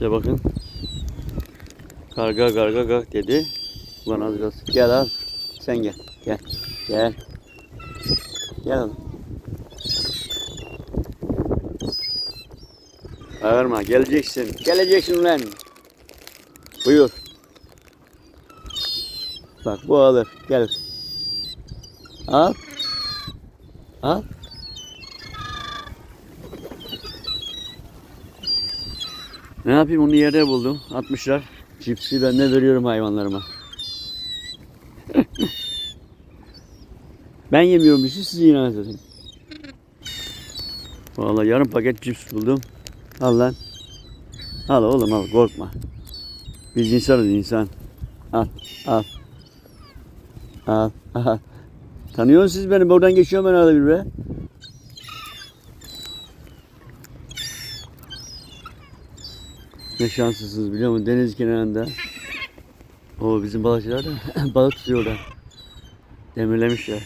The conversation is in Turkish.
İşte bakın. Karga karga gak dedi. Ulan az biraz. Gel al. Sen gel. Gel. Gel. Gel oğlum. Bağırma. Geleceksin. Geleceksin ulan. Buyur. Bak bu alır. Gel. Al. Al. Ne yapayım onu yerde buldum. Atmışlar. Cipsi ben de veriyorum hayvanlarıma. ben yemiyorum bir şey siz yiyin anasını. Vallahi yarım paket cips buldum. Al lan. Al oğlum al korkma. Biz insanız insan. Al al. Al al. Tanıyorsunuz siz beni buradan geçiyorum ben arada bir be. Ne şanslısınız biliyor musun? Deniz kenarında. O bizim balıkçılar da balık tutuyorlar. Demirlemişler.